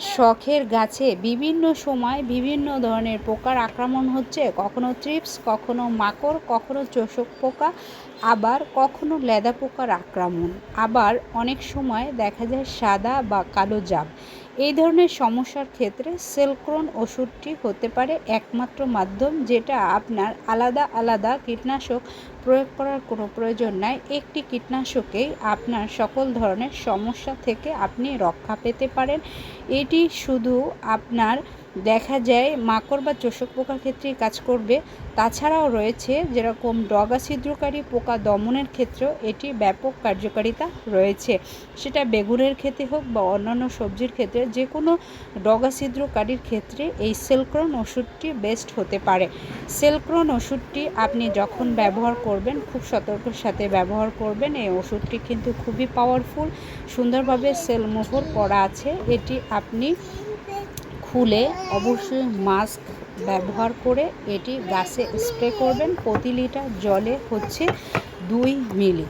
আপনার শখের গাছে বিভিন্ন সময় বিভিন্ন ধরনের পোকার আক্রমণ হচ্ছে। কখনো ট্রিপস কখনো মাকড়, কখনো চোষক পোকা, আবার কখনো লেদা পোকার আক্রমণ। আবার অনেক সময় দেখা যায় সাদা বা কালো জাম। এই ধরনের সমস্যার ক্ষেত্রে সেলক্রোন ওষুধটি হতে পারে একমাত্র মাধ্যম যেটা আপনার আলাদা আলাদা কীটনাশক প্রয়োগ করার কোনো প্রয়োজন নাই। একটি কীটনাশকেই আপনার সকল ধরনের সমস্যা থেকে আপনি রক্ষা পেতে পারেন। এটি শুধু আপনার দেখা যায় মাকড় বা চোষক পোকার ক্ষেত্রেই কাজ করবে। তাছাড়াও রয়েছে যেরকম ডগা ছিদ্রকারী পোকা দমনের ক্ষেত্রেও এটি ব্যাপক কার্যকারিতা রয়েছে। সেটা বেগুনের ক্ষেত্রে হোক বা অন্যান্য সবজির ক্ষেত্রে যে কোনো ডগা ছিদ্রকারীর ক্ষেত্রে এই সেলক্রন ওষুধটি বেস্ট হতে পারে। সেলক্রন ওষুধটি আপনি যখন ব্যবহার করবেন, খুব সতর্কের সাথে ব্যবহার করবেন। এই ওষুধটি কিন্তু খুবই পাওয়ারফুল সুন্দরভাবে সেল মোহর করা আছে। এটি আপনি খুলে অবশ্যই মাস্ক ব্যবহার করে এটি গাছে স্প্রে করবেন। প্রতি লিটার জলে হচ্ছে দুই মিলি।